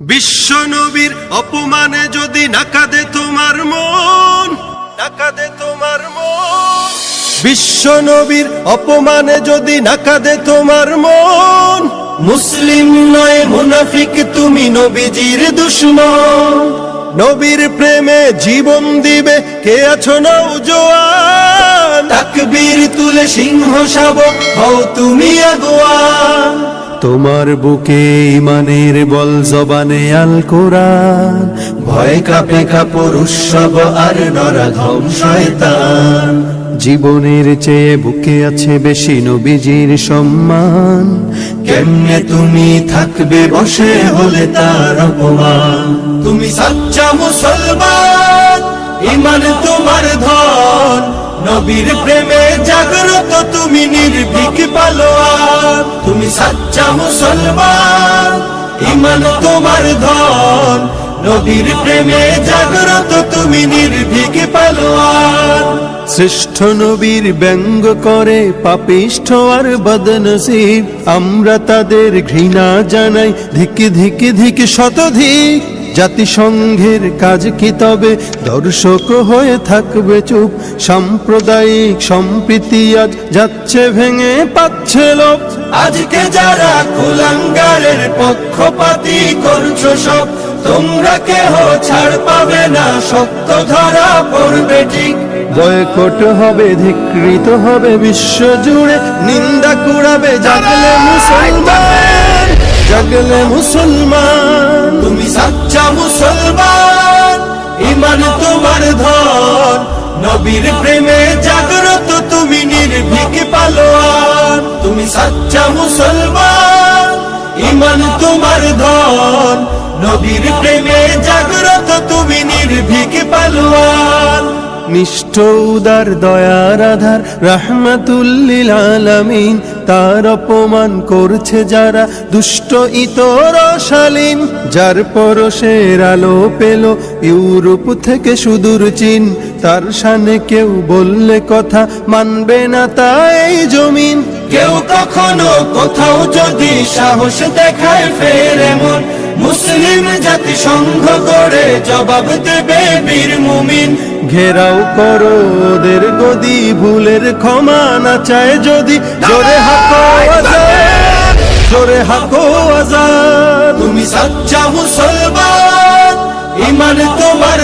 বিশ্ব নবীর অপমানে যদি নাকাদে তোমার মন নাকাদে তোমার মন। বিশ্ব নবীর অপমানে যদি নাকাদে তোমার মন, মুসলিম নয়, মুনাফিক, তুমি নবীজির দুশ্মন। নবীর প্রেমে জীবন দিবে, কে আছো নৌজোয়ান তাকবীর তুলে সিংহ শাবক হও তুমি আগুয়ান। তোমার বুকে ইমানের বল জবানে আল কোরআন। ভয় কাপে কাপড় উৎসব আর নরাধম শয়তান। জীবনের চেয়ে বুকে আছে বেশি নবীজির সম্মান। কেমনে তুমি থাকবে বসে হলে তার অপমান। তুমি সাচ্চা মুসলমান, ইমান তোমার ধন। নবীর প্রেমে জাগ্রত তুমি নির্ভীক পালোয়ান। তুমি সাচ্চা মুসলমান ইমান তোমার ধন। নবীর প্রেমে জাগ্রত তুমি নির্ভীক পালোয়ান। শ্রেষ্ঠ নবীর ব্যঙ্গ করে পাপিষ্ঠ আর বদনসিব। আমরা তাদের ঘৃণা জানাই ধিকে ধিকে ধিকে শতধিক। জাতিসংঘের কাজ কি তবে? দর্শক হয়ে থাকবে চুপ। সাম্প্রদায়িক সম্প্রীতি আজ যাচ্ছে ভেঙে পাচ্ছে লোক আজকে যারা কুলাঙ্গারের পক্ষপাতি করছ সব তোমরা কেহ ছাড় পাবে না সত্য ধরা পড়বে ঠিক। বয়কট হবে ধিকৃত হবে বিশ্ব জুড়ে নিন্দা কুড়াবে। জাগলে মুসলমান জাগলে মুসলমান। নবীর প্রেমে জাগ্রত তুমি নির্ভীক পালোয়ান। তুমি সাচ্চা মুসলমান ইমান তোমার ধন। নবীর প্রেমে জাগ্রত তুমি নির্ভীক পালোয়ান। নিষ্ঠ উদার দয়ার আধার রাহমাতুল্লিল আলামিন। তার অপমান করছে যারা দুষ্ট, ইতর, শালীন। যার পরশের আলো পেল ইউরোপ থেকে সুদূর চীন। তার সানে কেউ বললে কথা মানবে না তাই জমিন। কেউ কখনো কোথাও যদি সাহস দেখায় ফের এমন। মুসলিম জাতি সংঘ গড়ে জবাব দেবে বীর মুমিন। ঘেরাও করো ওদের গদি ভুলের ক্ষমা না চায় যদি। জোরে হাকো আজাদ জোরে হাকো আজাদ। তুমি সাচ্চা মুসলমান ইমান তোমার